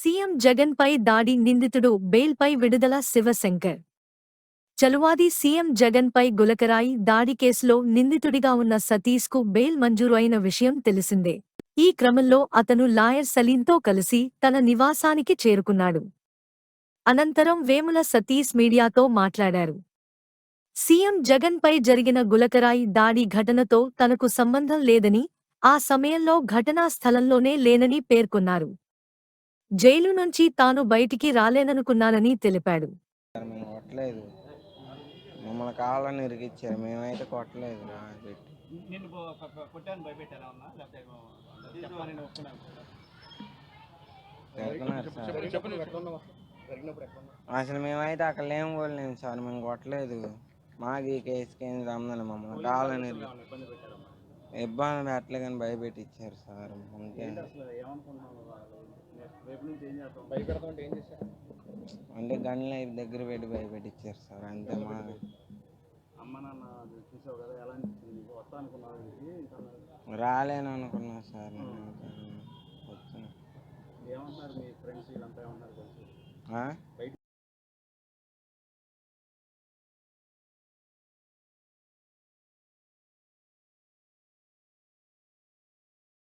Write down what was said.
CM జగన్పై దాడి నిందితుడు బెయిల్పై విడుదల శివశంకర్. చలువాది సీఎం జగన్పై గులకరాయి దాడి కేసులో నిందితుడిగా ఉన్న సతీష్కు బెయిల్ మంజూరు అయిన విషయం తెలిసిందే. ఈ క్రమంలో అతను లాయర్ సలీంతో కలిసి తన నివాసానికి చేరుకున్నాడు. అనంతరం వేముల సతీష్ మీడియాతో మాట్లాడారు. సీఎం జగన్పై జరిగిన గులకరాయి దాడి ఘటనతో తనకు సంబంధం లేదని ఆ సమయంలో ఘటనా స్థలంలోనే లేనని పేర్కొన్నారు. జైలు నుంచి తాను బయటికి రాలేననుకున్నానని తెలిపాడు. సార్ మేము కొట్టలేదు. మమ్మల్ని కావాలని ఇరికిచ్చారు మేమైతే కొట్టలేదు అసలు మేమైతే అక్కడ లేము కూడా లేము సార్. మేము కొట్టలేదు. మాకు ఈ కేసుకి ఏం సంబంధం మమ్మల్ని కావాలని ఇబ్బంది పెట్టలే కానీ సార్. భయపెడతామంటే ఏం చేశారు అంటే గన్లు అయి దగ్గర పెట్టి భయపెట్టించారు సార్ అంతే మా రాలేను అనుకున్నా సార్ నేను